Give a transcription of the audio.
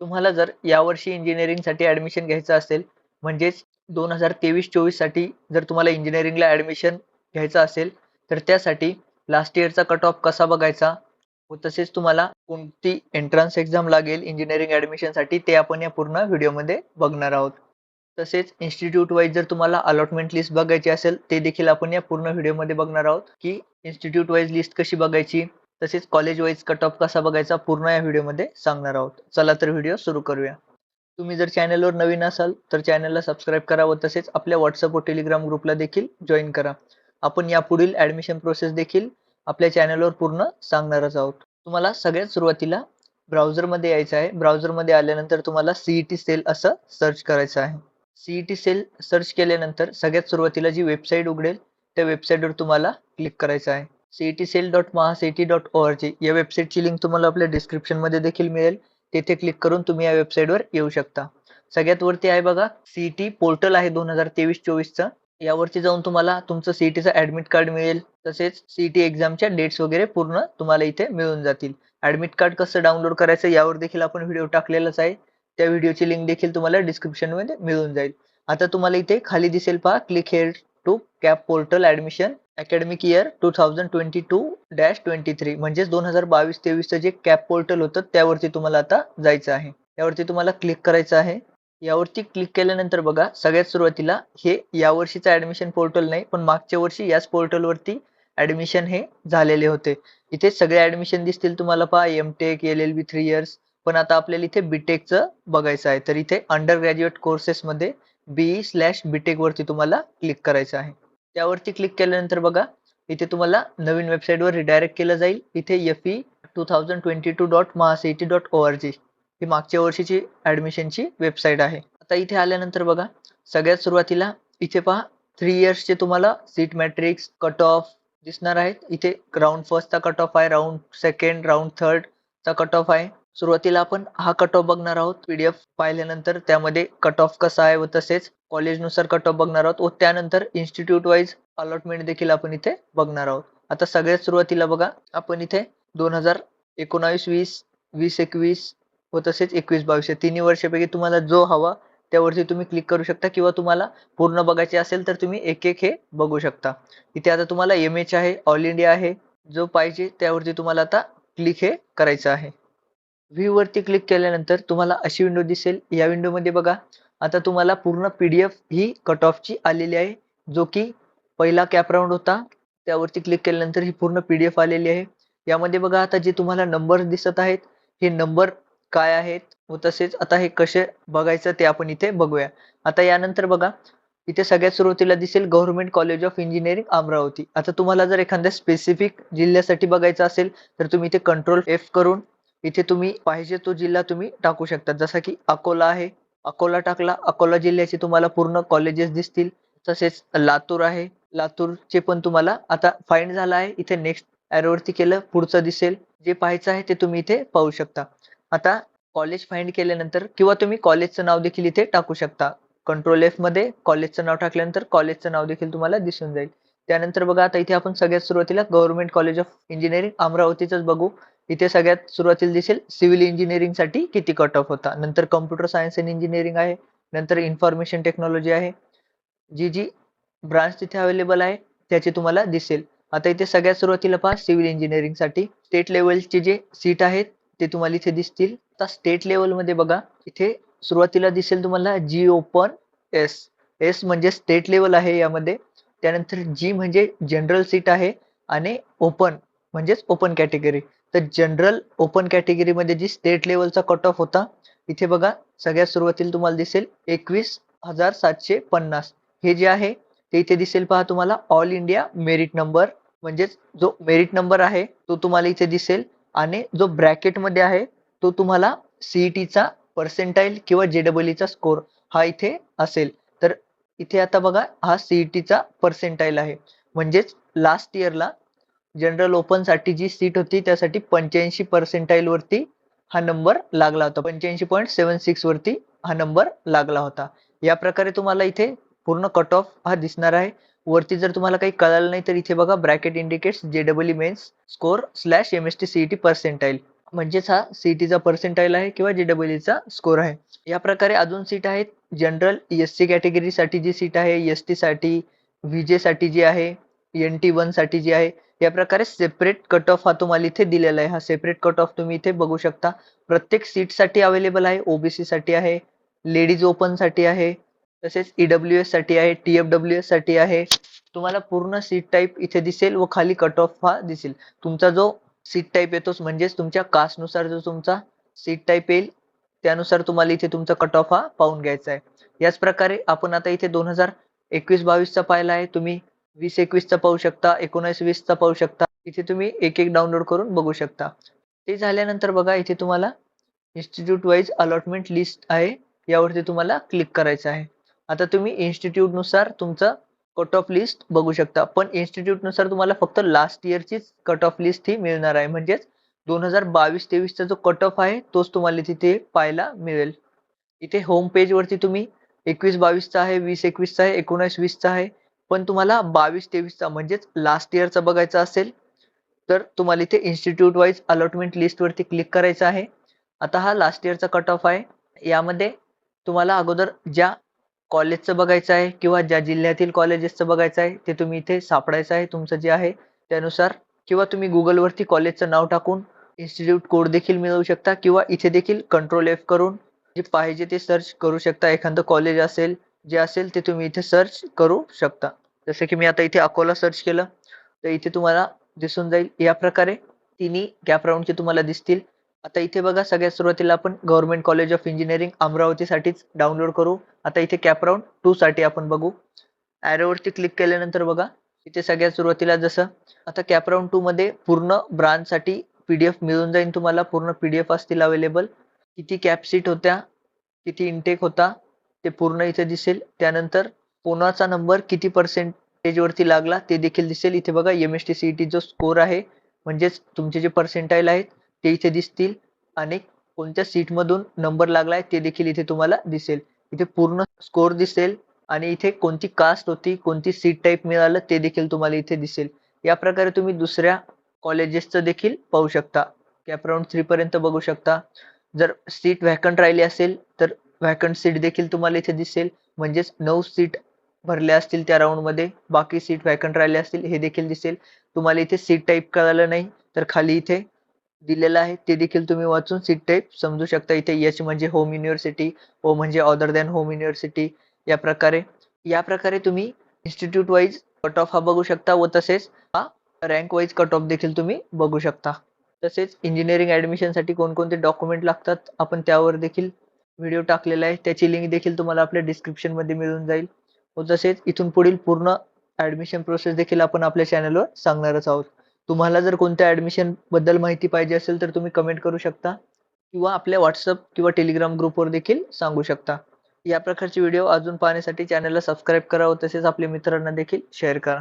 तुम्हाला जर यावर्षी इंजिनिअरिंगसाठी ॲडमिशन घ्यायचं असेल म्हणजेच दोन हजार तेवीस चोवीससाठी जर तुम्हाला इंजिनिअरिंगला ॲडमिशन घ्यायचं असेल तर त्यासाठी लास्ट इयरचा कट ऑफ कसा बघायचा? व तसेच तुम्हाला कोणती एंट्रन्स एक्झाम लागेल इंजिनिअरिंग ॲडमिशनसाठी ते आपण या पूर्ण व्हिडिओमध्ये बघणार आहोत. तसेच इन्स्टिट्यूट वाईज जर तुम्हाला अलॉटमेंट लिस्ट बघायची असेल ते देखील आपण या पूर्ण व्हिडिओमध्ये बघणार आहोत की इन्स्टिट्यूट वाईज लिस्ट कशी बघायची? तसेच कॉलेज वाईज कट ऑफ कसा बघायचा पूर्ण या व्हिडिओमध्ये सांगणार आहोत. चला तर व्हिडिओ सुरू करूया. तुम्ही जर चॅनलवर नवीन असाल तर चॅनलला सबस्क्राईब करा व तसेच आपल्या व्हॉट्सअप व टेलिग्राम ग्रुपला देखील जॉईन करा. आपण यापुढील ॲडमिशन प्रोसेस देखील आपल्या चॅनलवर पूर्ण सांगणारच आहोत. तुम्हाला सगळ्यात सुरुवातीला ब्राउझरमध्ये यायचं आहे. ब्राउझरमध्ये आल्यानंतर तुम्हाला सीईटी सेल असं सर्च करायचं आहे. सीईटी सेल सर्च केल्यानंतर सगळ्यात सुरुवातीला जी वेबसाईट उघडेल त्या वेबसाईटवर तुम्हाला क्लिक करायचं आहे. CET cell dot MahaCET dot O R G या वेबसाईटची लिंक तुम्हाला आपल्या डिस्क्रिप्शनमध्ये देखील मिळेल. तेथे क्लिक करून तुम्ही या वेबसाईटवर येऊ शकता. सगळ्यात वरती आहे बघा सीईटी पोर्टल आहे दोन हजार तेवीस चोवीसचं. यावरती जाऊन तुम्हाला तुमचं सीईटीचं ऍडमिट कार्ड मिळेल. तसेच सीईटी एक्झामच्या डेट्स वगैरे पूर्ण तुम्हाला इथे मिळून जातील. ऍडमिट कार्ड कसं डाउनलोड करायचं यावर देखील आपण व्हिडिओ टाकलेलाच आहे. त्या व्हिडिओची लिंक देखील तुम्हाला डिस्क्रिप्शनमध्ये मिळून जाईल. आता तुम्हाला इथे खाली दिसेल पहा click here to CAP portal admission academic year two thousand twenty two dash twenty three म्हणजेच दोन हजार बावीस तेवीसचं जे कॅप पोर्टल होतं त्यावरती तुम्हाला आता जायचं आहे. यावरती तुम्हाला क्लिक करायचं आहे. यावरती क्लिक केल्यानंतर बघा सगळ्यात सुरुवातीला हे यावर्षीचं ऍडमिशन पोर्टल नाही पण मागच्या वर्षी याच पोर्टलवरती ऍडमिशन हे झालेले होते. इथे सगळे ऍडमिशन दिसतील तुम्हाला पहा M tech L L B three years पण आता आपल्याला इथे बीटेकचं बघायचं आहे. तर इथे अंडर ग्रॅज्युएट कोर्सेसमध्ये बीई स्लॅश बीटेक वरती तुम्हाला क्लिक करायचं आहे. त्यावरती क्लिक केल्यानंतर बघा इथे तुम्हाला नवीन वेबसाईटवर रिडायरेक्ट केलं जाईल. इथे F E two thousand twenty two dot MahaCET dot O R G ही मागच्या वर्षीची ॲडमिशनची वेबसाईट आहे. आता इथे आल्यानंतर बघा सगळ्यात सुरुवातीला इथे पहा थ्री इयर्सचे तुम्हाला सीट मॅट्रिक्स कट ऑफ दिसणार आहेत. इथे राऊंड फर्स्टचा कट ऑफ आहे राऊंड सेकंड राऊंड थर्डचा कट ऑफ आहे. सुरुवातीला आपण हा कट ऑफ बघणार आहोत पीडीएफ पाहिल्यानंतर त्यामध्ये कट ऑफ कसा आहे व तसेच कॉलेजनुसार कट ऑफ बघणार आहोत व त्यानंतर इन्स्टिट्यूट वाईज अलॉटमेंट देखील आपण इथे बघणार आहोत. आता सगळ्यात सुरुवातीला बघा आपण इथे दोन हजार एकोणावीस वीस वीस एकवीस व तसेच एकवीस बावीस या तिन्ही वर्षापैकी तुम्हाला जो हवा त्यावरती तुम्ही क्लिक करू शकता किंवा तुम्हाला पूर्ण बघायचे असेल तर तुम्ही एक एक हे बघू शकता. इथे आता तुम्हाला एम एच आहे ऑल इंडिया आहे. जो पाहिजे त्यावरती तुम्हाला आता क्लिक हे करायचं आहे. व्ह्यू वरती क्लिक केल्यानंतर तुम्हाला अशी विंडो दिसेल. या विंडोमध्ये बघा आता तुम्हाला पूर्ण पीडीएफ ही कट ऑफची आलेली आहे. जो की पहिला कॅप राऊंड होता त्यावरती क्लिक केल्यानंतर ही पूर्ण पीडीएफ आलेली आहे. यामध्ये बघा आता जे तुम्हाला नंबर दिसत आहेत हे नंबर काय आहेत? व तसेच आता हे कसे बघायचं ते आपण इथे बघूया. आता यानंतर बघा इथे सगळ्यात सुरुवातीला दिसेल government college of engineering Amravati. आता तुम्हाला जर एखाद्या स्पेसिफिक जिल्ह्यासाठी बघायचं असेल तर तुम्ही इथे कंट्रोल एफ करून इथे तुम्ही पाहिजे तो जिल्हा तुम्ही टाकू शकता. जसा की अकोला आहे. अकोला टाकला अकोला जिल्ह्याचे तुम्हाला पूर्ण कॉलेजेस दिसतील. तसेच लातूर आहे. लातूरचे पण तुम्हाला आता फाईंड झाला आहे. इथे नेक्स्ट ॲरोवरती केलं पुढचं दिसेल. जे पाहायचं आहे ते तुम्ही इथे पाहू शकता. आता कॉलेज फाईंड केल्यानंतर किंवा तुम्ही कॉलेजचं नाव देखील इथे टाकू शकता. कंट्रोल एफमध्ये कॉलेजचं नाव टाकल्यानंतर कॉलेजचं नाव देखील तुम्हाला दिसून जाईल. त्यानंतर बघा आता इथे आपण सगळ्यात सुरुवातीला गव्हर्नमेंट कॉलेज ऑफ इंजिनिअरिंग अमरावतीच बघू. इथे सगळ्यात सुरुवातीला दिसेल सिव्हिल इंजिनिअरिंगसाठी किती कट ऑफ होता. नंतर कम्प्युटर सायन्स अँड इंजिनिअरिंग आहे नंतर इन्फॉर्मेशन टेक्नॉलॉजी आहे. जी जी ब्रांच तिथे अवेलेबल आहे त्याची तुम्हाला दिसेल. आता इथे सगळ्यात सुरुवातीला पहा सिव्हिल इंजिनिअरिंगसाठी. स्टेट लेवलचे जे सीट आहेत ते तुम्हाला इथे दिसतील. आता स्टेट लेवलमध्ये बघा इथे सुरुवातीला दिसेल तुम्हाला जी ओपन एस एस म्हणजे स्टेट लेवल आहे यामध्ये. त्यानंतर जी म्हणजे जनरल सीट आहे आणि ओपन म्हणजेच ओपन कॅटेगरी तर जनरल ओपन कॅटेगरीमध्ये जी स्टेट लेवलचा कट ऑफ होता इथे बघा सगळ्यात सुरुवातीला तुम्हाला दिसेल एकवीस हजार सातशे पन्नास. हे जे आहे ते इथे दिसेल पहा तुम्हाला ऑल इंडिया मेरिट नंबर म्हणजेच जो मेरिट नंबर आहे तो तुम्हाला इथे दिसेल. आणि जो ब्रॅकेटमध्ये आहे तो तुम्हाला सीईटीचा पर्सेंटाईल किंवा जेडब्ल्यूचा स्कोर हा इथे असेल. तर इथे आता बघा हा सीईटीचा पर्सेंटाईल आहे. म्हणजेच लास्ट इयरला जनरल ओपनसाठी जी सीट होती त्यासाठी पंच्याऐंशी पर्सेंटाईल वरती हा नंबर लागला होता. पंच्याऐंशी पॉईंट सेव्हन सिक्स वरती हा नंबर लागला होता. या प्रकारे तुम्हाला इथे पूर्ण कट ऑफ हा दिसणार आहे. वरती जर तुम्हाला काही कळालं नाही तर इथे बघा bracket indicates JW mains score slash M S T CET percentile म्हणजेच हा सीईटीचा पर्सेंटाईल आहे किंवा जेडब्ल्यूचा स्कोर आहे. या प्रकारे अजून सीट आहेत. जनरल एस सी कॅटेगरीसाठी जी सीट आहे एस टीसाठी व्ही जेसाठी जी आहे एन टी वनसाठी जी आहे या प्रकारे सेपरेट कट ऑफ हा तुम्हाला इथे दिलेला आहे. हा सेपरेट कट ऑफ तुम्ही इथे बघू शकता. प्रत्येक सीटसाठी अवेलेबल आहे. ओबीसी साठी आहे. लेडीज ओपनसाठी आहे. तसेच ईडब्ल्यू एससाठी आहे. टी एफ डब्ल्यू एससाठी आहे. तुम्हाला पूर्ण सीट टाईप इथे दिसेल व खाली कट ऑफ हा दिसेल. तुमचा जो सीट टाईप येतोच म्हणजेच तुमच्या कास्टनुसार जो तुमचा सीट टाईप येईल त्यानुसार तुम्हाला इथे तुमचा कट ऑफ हा पाहून घ्यायचा आहे. याच प्रकारे आपण आता इथे दोन हजार एकवीस बावीसचा पाहिला आहे. तुम्ही वीस एकवीसचा पाहू शकता एकोणीस वीसचा पाहू शकता. इथे तुम्ही एक एक डाउनलोड करून बघू शकता. ते झाल्यानंतर बघा इथे तुम्हाला इन्स्टिट्यूट वाईज अलॉटमेंट लिस्ट आहे. यावरती तुम्हाला क्लिक करायचं आहे. आता तुम्ही इन्स्टिट्यूटनुसार तुमचं कट ऑफ लिस्ट बघू शकता. पण इन्स्टिट्यूटनुसार तुम्हाला फक्त लास्ट इयरचीच कट ऑफ लिस्ट ही मिळणार आहे. म्हणजेच दोन हजार बावीस तेवीसचा जो कट ऑफ आहे तोच तुम्हाला तिथे पाहायला मिळेल. इथे होम पेजवरती तुम्ही एकवीस बावीसचा आहे वीस एकवीसचा आहे एकोणीस वीसचा आहे पण तुम्हाला बावीस तेवीसचा म्हणजेच लास्ट इयरचा बघायचा असेल तर तुम्हाला इथे इन्स्टिट्यूट वाईज अलॉटमेंट लिस्टवरती क्लिक करायचं आहे. आता हा लास्ट इयरचा कट ऑफ आहे. यामध्ये तुम्हाला अगोदर ज्या कॉलेजचं बघायचं आहे किंवा ज्या जिल्ह्यातील कॉलेजेसचं बघायचं आहे ते तुम्ही इथे सापडायचं आहे तुमचं जे आहे त्यानुसार. किंवा तुम्ही गुगलवरती कॉलेजचं नाव टाकून इन्स्टिट्यूट कोड देखील मिळवू शकता किंवा इथे देखील कंट्रोल एफ करून जे पाहिजे ते सर्च करू शकता. एखादं कॉलेज असेल जे असेल ते तुम्ही इथे सर्च करू शकता. जसं की मी आता इथे अकोला सर्च केलं तर इथे तुम्हाला दिसून जाईल या प्रकारे. तिन्ही गॅप राऊंडचे तुम्हाला दिसतील. आता इथे बघा सगळ्यात सुरुवातीला आपण गव्हर्नमेंट कॉलेज ऑफ इंजिनिअरिंग अमरावतीसाठीच डाउनलोड करू. आता इथे कॅप राऊंड टू साठी आपण बघू. ॲरोवरती क्लिक केल्यानंतर बघा इथे सगळ्यात सुरुवातीला जसं आता कॅप राऊंड टू मध्ये पूर्ण ब्रांच साठी पीडीएफ मिळून जाईल तुम्हाला. पूर्ण पीडीएफ असतील अवेलेबल किती कॅप सीट होत्या किती इनटेक होता ते पूर्ण इथे दिसेल. त्यानंतर कोणाचा नंबर किती पर्सेंटेज वरती लागला ते देखील दिसेल. इथे बघा एम एस टी सीईटी जो स्कोर आहे म्हणजेच तुमचे जे पर्सेंटाईल आहेत ते इथे दिसतील. आणि कोणत्या सीटमधून नंबर नंबर लागलाय ते देखील इथे तुम्हाला दिसेल. इथे पूर्ण स्कोर दिसेल. आणि इथे कोणती कास्ट होती कोणती सीट टाईप मिळालं ते देखील तुम्हाला इथे दिसेल. या प्रकारे तुम्ही दुसऱ्या कॉलेजेसचं देखील पाहू शकता. कॅप राऊंड थ्री पर्यंत बघू शकता. जर सीट व्हॅकंट राहिली असेल तर व्हॅकंट सीट देखील तुम्हाला इथे दिसेल. म्हणजेच नऊ सीट भरल्या असतील त्या राऊंडमध्ये बाकी सीट व्हॅकंट राहिले असतील हे देखील दिसेल. तुम्हाला इथे सीट टाईप कळालं नाही तर खाली इथे दिलेलं आहे ते देखील तुम्ही वाचून सीट टाईप समजू शकता. इथे एच म्हणजे होम युनिव्हर्सिटी ओ म्हणजे अदर दॅन होम युनिव्हर्सिटी या प्रकारे. या प्रकारे तुम्ही इन्स्टिट्यूट वाईज कट ऑफ हा बघू शकता व तसेच हा रँक वाईज कट ऑफ देखील तुम्ही बघू शकता. तसेच इंजिनिअरिंग ॲडमिशनसाठी कोणकोणते डॉक्युमेंट लागतात आपण त्यावर देखील व्हिडिओ टाकलेला आहे. त्याची लिंक देखील तुम्हाला आपल्या डिस्क्रिप्शनमध्ये मिळून जाईल. हो, व तसेच इथून पुढील पूर्ण ऍडमिशन प्रोसेस देखील आपण आपल्या चॅनलवर सांगणारच आहोत. तुम्हाला जर कोणत्या ऍडमिशनबद्दल माहिती पाहिजे असेल तर तुम्ही कमेंट करू शकता किंवा आपल्या व्हॉट्सअप किंवा टेलिग्राम ग्रुपवर देखील सांगू शकता. या प्रकारचे व्हिडिओ अजून पाहण्यासाठी चॅनलला सबस्क्राईब करा व तसेच आपल्या मित्रांना देखील शेअर करा.